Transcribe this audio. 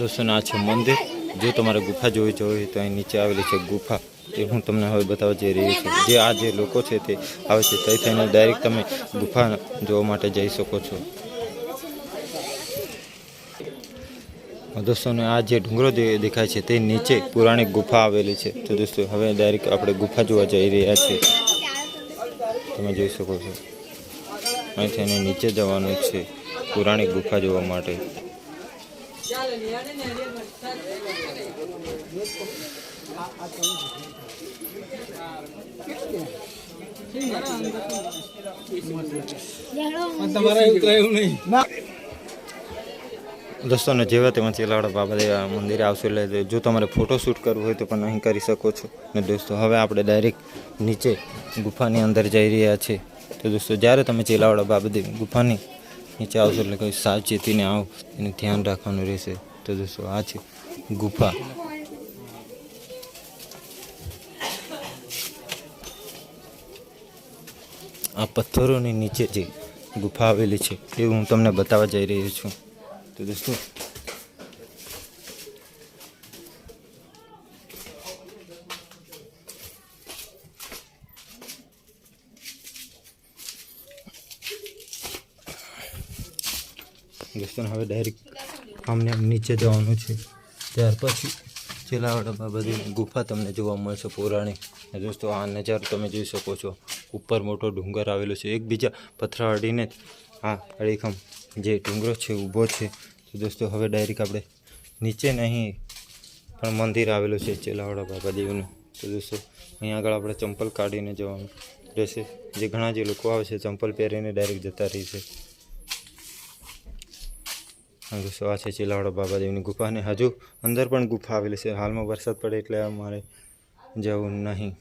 દોસ્તો આ છે મંદિર. જો તમારે ગુફા જોવી જોઈએ તો અહીં નીચે આવેલી છે ગુફા. એ હું તમને હવે બતાવવા જઈ રહ્યો છું. જે આ જે લોકો છે તે આવે છે. તઈ થઈને ડાયરેક્ટ તમે ગુફા જોવા માટે જઈ શકો છો. દોસ્તોને આ જે ડુંગરો દેખાય છે તે નીચે પુરાણી ગુફા આવેલી છે. તો દોસ્તો, હવે ડાયરેક્ટ આપણે ગુફા જોવા જઈ રહ્યા છીએ. તમે જોઈ શકો છો. અહીંથી એને નીચે જવાનું છે પુરાણી ગુફા જોવા માટે. દોસ્તોને જેવા તેમાં ચેલાવાડા બાબા મંદિરે આવશો એટલે જો તમારે ફોટો શૂટ કરવું હોય તો પણ અહીં કરી શકો છો. ને દોસ્તો હવે આપણે ડાયરેક્ટ નીચે ગુફાની અંદર જઈ રહ્યા છીએ તો દોસ્તો જ્યારે તમે ચેલાવાડા બાબા ગુફાની નીચે આવશો એટલે કોઈ સાવચેતીને આવ, એનું ધ્યાન રાખવાનું રહેશે. તો દોસ્તો આ છે ગુફા. આ પથ્થરોની નીચે જે ગુફા આવેલી છે એ હું તમને બતાવવા જઈ રહ્યો છું. તો દોસ્તો દોસ્તો હવે ડાયરેક્ટ આમને નીચે જવાનું છે. ત્યાર પછી ચેલાવાડામાં બધી ગુફા તમને જોવા મળશે પૌરાણિક દોસ્તો, આ નજારો તમે જોઈ શકો છો. ઉપર મોટો ડુંગર આવેલો છે. એકબીજા પથરા અડીને આ અડીખમ જે ડુંગરો છે ઊભો છે. તો દોસ્તો, હવે ડાયરેક્ટ આપણે નીચે નહીં પણ મંદિર આવેલું છે ચેલાવાડા બાબાદેવનું તો દોસ્તો, અહીં આગળ આપણે ચંપલ કાઢીને જવાનું રહેશે. જે ઘણા જે લોકો આવે છે ચંપલ પહેરીને ડાયરેક્ટ જતા રહે છે. આ છે ચિલાવાડો બાબાદેવની ગુફા અને હજુ અંદર પણ ગુફા આવેલી છે. હાલમાં વરસાદ પડે એટલે અમારે જવું નહીં.